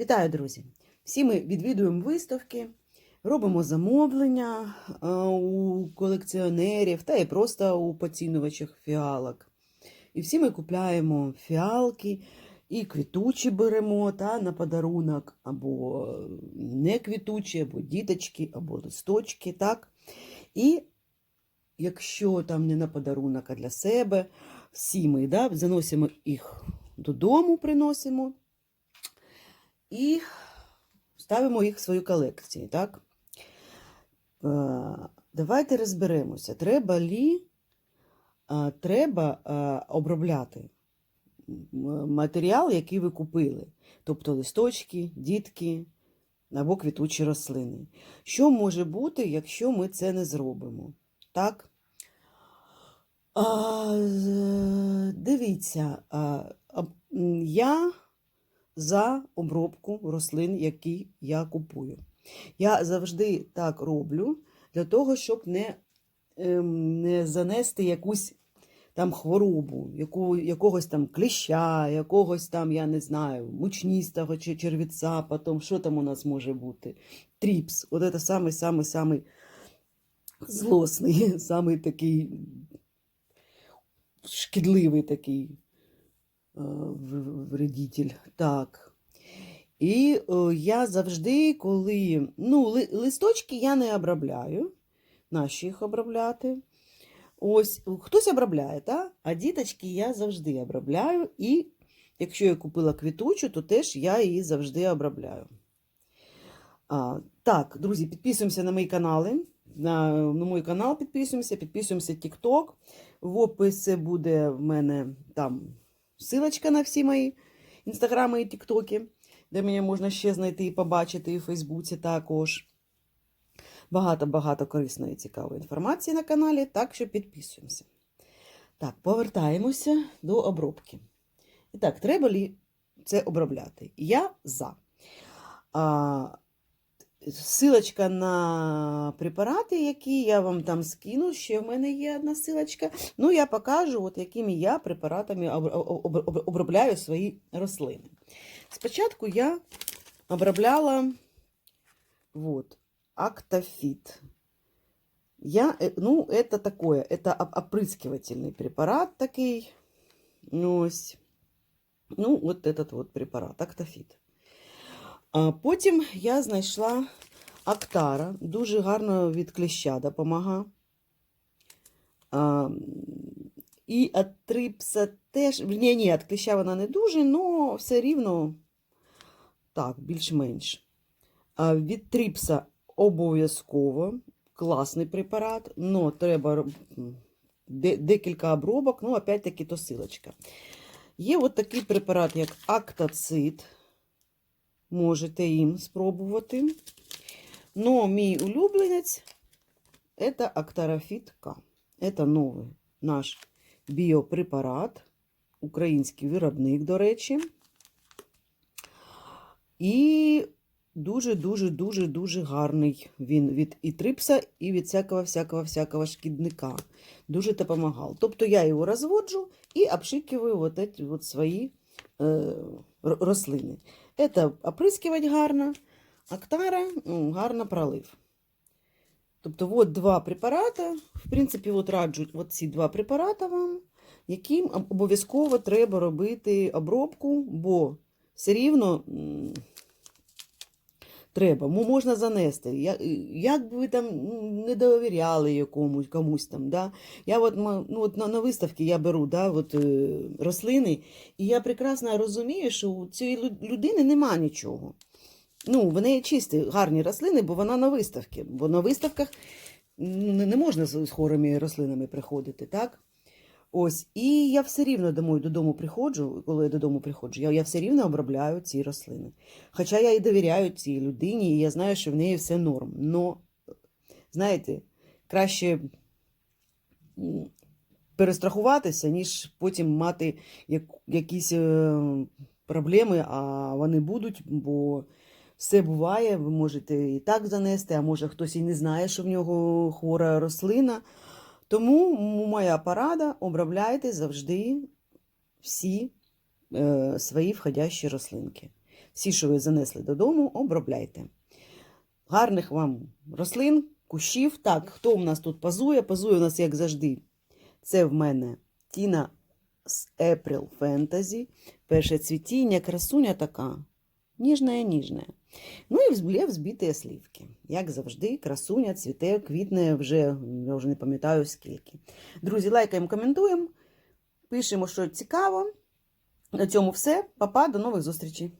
Вітаю, друзі! Всі ми відвідуємо виставки, робимо замовлення е, у колекціонерів та і просто у поцінувачів фіалок. І всі ми купляємо фіалки і квітучі беремо та на подарунок, або не квітучі, або діточки, або листочки. так? І якщо там не на подарунок, а для себе, всі ми да, заносимо їх додому, приносимо і ставимо їх в свою колекцію. Так? Е, Давайте розберемося, треба лі е, треба е, обробляти матеріал, який ви купили, тобто листочки, дітки або квітучі рослини. Що може бути, якщо ми це не зробимо? Так? А, дивіться, я за обробку рослин, які я купую. Я завжди так роблю для того, щоб не, ем, не занести якусь там хворобу, яку, якогось там кліща, якогось там, я не знаю, мучністого чи червіця, потім що там у нас може бути? Тріпс. От це самий самий самий злосний, самий такий шкідливий такий е, в- вредитель. Так. І е, я завжди, коли. Ну, листочки я не обробляю, наші їх обробляти. Ось, хтось обробляє, та? а діточки я завжди обробляю. І якщо я купила квітучу, то теж я її завжди обробляю. А, так, друзі, підписуємося на мої канали. На, на мій канал підписуємося, підписуємося TikTok. В описі буде в мене там ссылочка на всі мої інстаграми і тіктоки, де мене можна ще знайти і побачити, і в Фейсбуці також. Багато-багато корисної і цікавої інформації на каналі, так що підписуємося. Так, повертаємося до обробки. І так, треба ли це обробляти? Я за. А, Силочка на препарати, які я вам там скину. Ще в мене є одна силочка. Ну, я покажу, от якими я препаратами об- об- об- обробляю свої рослини. Спочатку я обробляла вот, Актофит. Я, э, ну, это такое, это оп- опрыскивательный препарат такий. Ось. Ну, от этот вот препарат, Актофіт. Потім я знайшла Актара, дуже гарно від кліща допомага. І від трипса теж. Ні, ні, від кліща вона не дуже, але все рівно так, більш-менш. Від трипса обов'язково класний препарат, але треба декілька обробок, ну, опять-таки, то силочка. Є от такий препарат, як Актацит. Можете їм спробувати. Но мій улюбленець це Актарафіт К. Це новий наш біопрепарат, український виробник, до речі. І дуже-дуже-дуже-дуже гарний він від і трипса, і від всякого всякого всякого шкідника. Дуже допомагав. Тобто я його розводжу і обшикиваю вот эти вот свої е, рослини. Це оприскивать гарно, актара ну, гарно пролив. Тобто, от два препарати. В принципі, от раджу от ці два препарати вам, яким обов'язково треба робити обробку, бо все рівно треба, можна занести. Я- Як би ви там не довіряли якомусь комусь там. Да? Я от, ну, от на, на виставці я беру да, от, е, рослини, і я прекрасно розумію, що у цієї людини нема нічого. Ну, в неї чисті, гарні рослини, бо вона на виставці. Бо на виставках не, не можна з хворими рослинами приходити, так? Ось, і я все рівно домой, додому приходжу, коли я додому приходжу, я, я все рівно обробляю ці рослини. Хоча я і довіряю цій людині, і я знаю, що в неї все норм. Но, знаєте, краще перестрахуватися, ніж потім мати як, якісь е, проблеми, а вони будуть, бо все буває, ви можете і так занести, а може хтось і не знає, що в нього хвора рослина. Тому моя порада обробляйте завжди всі е, свої входящі рослинки. всі, що ви занесли додому, обробляйте. Гарних вам рослин, кущів. Так, хто у нас тут пазує? Пазує у нас, як завжди. Це в мене Тіна з April Fantasy. Перше цвітіння, красуня така. Ніжна. Ну і взблє взбиті слівки. Як завжди, красуня цвіте, квітне вже, я вже не пам'ятаю скільки. Друзі, лайкаємо, коментуємо, пишемо, що цікаво. На цьому все. Па-па, до нових зустрічей.